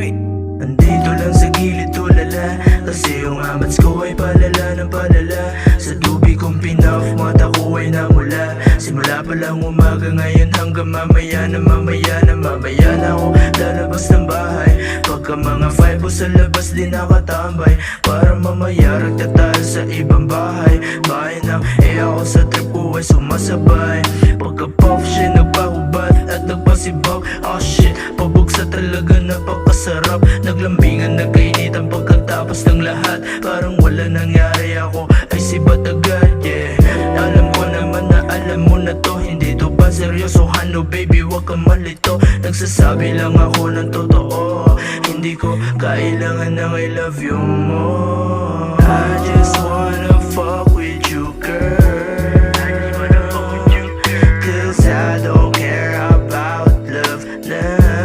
amoy Andito lang sa gilid tulala. Kasi yung amats ko ay palala ng palala. Sa tubi kong pinoff mata ko ay namula. Simula pa lang umaga ngayon hanggang mamaya na mamaya na mamaya na ako Lalabas ng bahay. Pagka mga five sa labas di nakatambay. Para mamaya ragtatalo sa ibang bahay. Bahay ng eh ako sa trip ko ay sumasabay. Pagka puff siya nagpahubad at nagpasibok Oh ah, shit, pabuksa talaga napakasarap Naglambingan nagkainitan pagkatapos ng lahat. Parang wala nangyari ako ay sibat agad yeah. Alam ko naman na alam mo na to Hindi to pa seryosohan no baby wag kang malito. Nagsasabi lang ako ng totoo. Hindi ko kailangan ng I love you more. I just wanna fuck with you girl. Cause I don't care about love now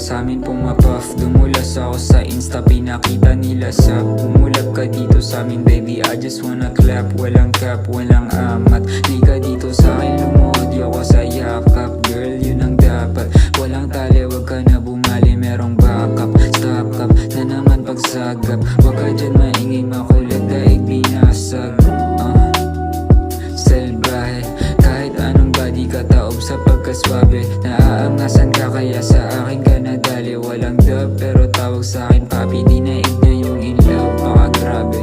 Sa amin pumapuff Dumulas ako sa insta Pinakita nila sa Umulap ka dito sa amin baby. I just wanna clap Walang cap, walang amat. Di ka dito sa akin lumuhod Di ako sa yakap Girl, yun ang dapat. Walang tali, wag ka na bumali Merong backup. Stop cap, na naman pagsagap. Wag ka dyan maingay makulit Daig binasag Sa akin ka nadali, walang dub Pero tawag sa akin papi, di naig na yung in love. Baka grabe.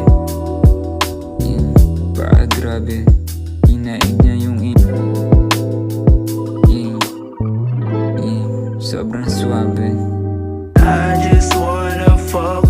Yeah, Baka grabe. Di naig na yung in yeah, yeah, Sobrang suabe I just wanna fuck